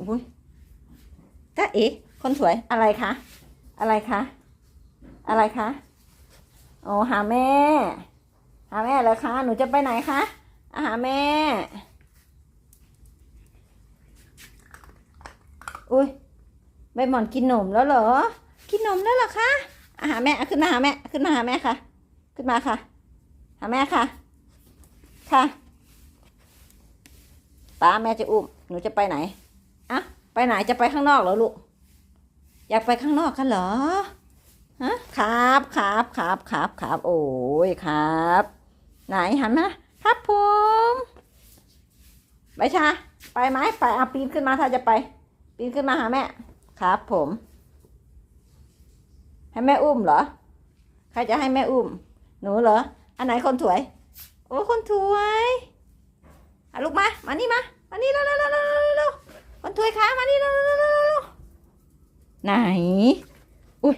อุ้ยจ้าเอ๋คนสวยอะไรคะ อะไรคะ อะไรคะ โอ้หาแม่ หาแม่เหรอคะ หนูจะไปไหนคะอาหาแม่ อุ้ยใบหมอนกินนมแล้วเหรอ กินนมแล้วเหรอคะอาหาแม่ขึ้นมาหาแม่ ขึ้นมาหาแม่ค่ะ ขึ้นมาค่ะ หาแม่ค่ะ ค่ะป้าแม่จะอุ้ม หนูจะไปไหน อะไปไหนจะไปข้างนอกเหรอลูก อยากไปข้างนอกกันเหรอ ฮะ ครับครับครับครับครับโอ้ยครับ ไหนหันมาครับผมไปชา ไปไหมไปเอาปีนขึ้นมาถ้าจะไป ปีนขึ้นมาหาแม่ ครับผม ให้แม่อุ้มเหรอ ใครจะให้แม่อุ้ม หนูเหรอ อันไหนคนสวย โอ้คนสวยอะลูกมา มานี่มา มานี่เร็วเร็วเร็ว เร็